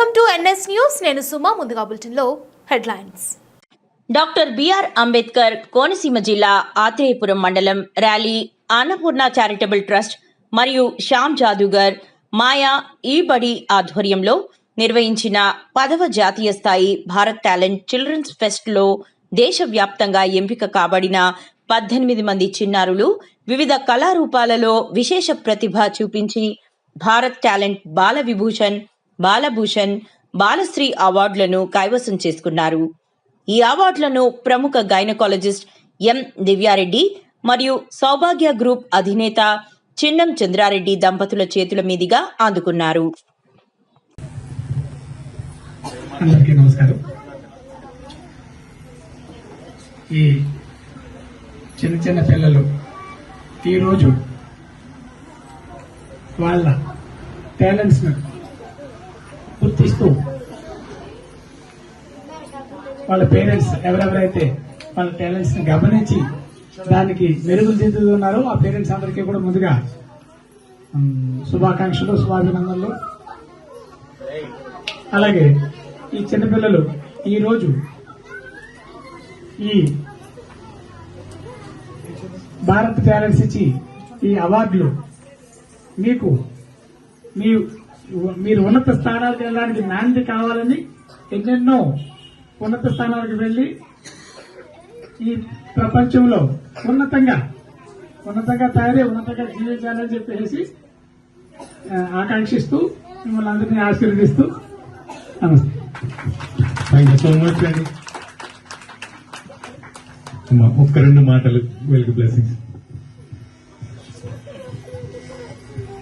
NS news. నేను సుమా ముందుగా బులెటిన్లో headlines. Doctor B R Ambedkar Konaseema జిల్లా ఆత్రేయపురం మండలం ర్యాలీ అన్నపూర్ణ చారిటబుల్ ట్రస్ట్ మరియు శ్యామ్ జాదూగర్ మాయా ఈ బడి ఆధ్వర్యంలో నిర్వహించిన పదవ జాతీయ స్థాయి భారత్ టాలెంట్ చిల్డ్రన్స్ ఫెస్ట్లో దేశవ్యాప్తంగా ఎంపిక కాబడిన పద్దెనిమిది మంది చిన్నారులు వివిధ కళారూపాలలో విశేష ప్రతిభ చూపించి భారత్ టాలెంట్ బాల విభూషణ్ బాలభూషణ్ బాలశ్రీ అవార్డులను కైవసం చేసుకున్నారు. ఈ అవార్డులను ప్రముఖ గైనకాలజిస్ట్ ఎం. దివ్యారెడ్డి మరియు సౌభాగ్య గ్రూప్ అధినేత చిన్నం చంద్రారెడ్డి దంపతుల చేతుల మీదుగా అందుకున్నారు. అందరికీ నమస్కారం. ఈ చిన్న చిన్న పిల్లలు ఈరోజు వాళ్ళ టాలెంట్స్ను గుర్తిస్తూ వాళ్ళ పేరెంట్స్ ఎవరెవరైతే వాళ్ళ టాలెంట్స్ని గమనించి దానికి మెరుగులు దిద్దుతున్నారో ఆ పేరెంట్స్ అందరికీ కూడా ముందుగా శుభాకాంక్షలు శుభాభినందనలు. అలాగే ఈ చిన్నపిల్లలు ఈరోజు ఈ భారత్ టాలెంట్స్ ఇచ్చి ఈ అవార్డులు మీకు మీ మీరు ఉన్నత స్థానాలకు వెళ్ళడానికి నాంది కావాలని ఎన్నెన్నో ఉన్నత స్థానాలకు వెళ్ళి ఈ ప్రపంచంలో ఉన్నతంగా ఉన్నతంగా తయారై ఉన్నతంగా జీవించాలని చెప్పేసి ఆకాంక్షిస్తూ మిమ్మల్ని అందరినీ ఆశీర్వదిస్తూ నమస్తే. థ్యాంక్ యూ సో మచ్ అండి ఒక్క రెండు మాటలు వెల్కి బ్లెస్సింగ్స్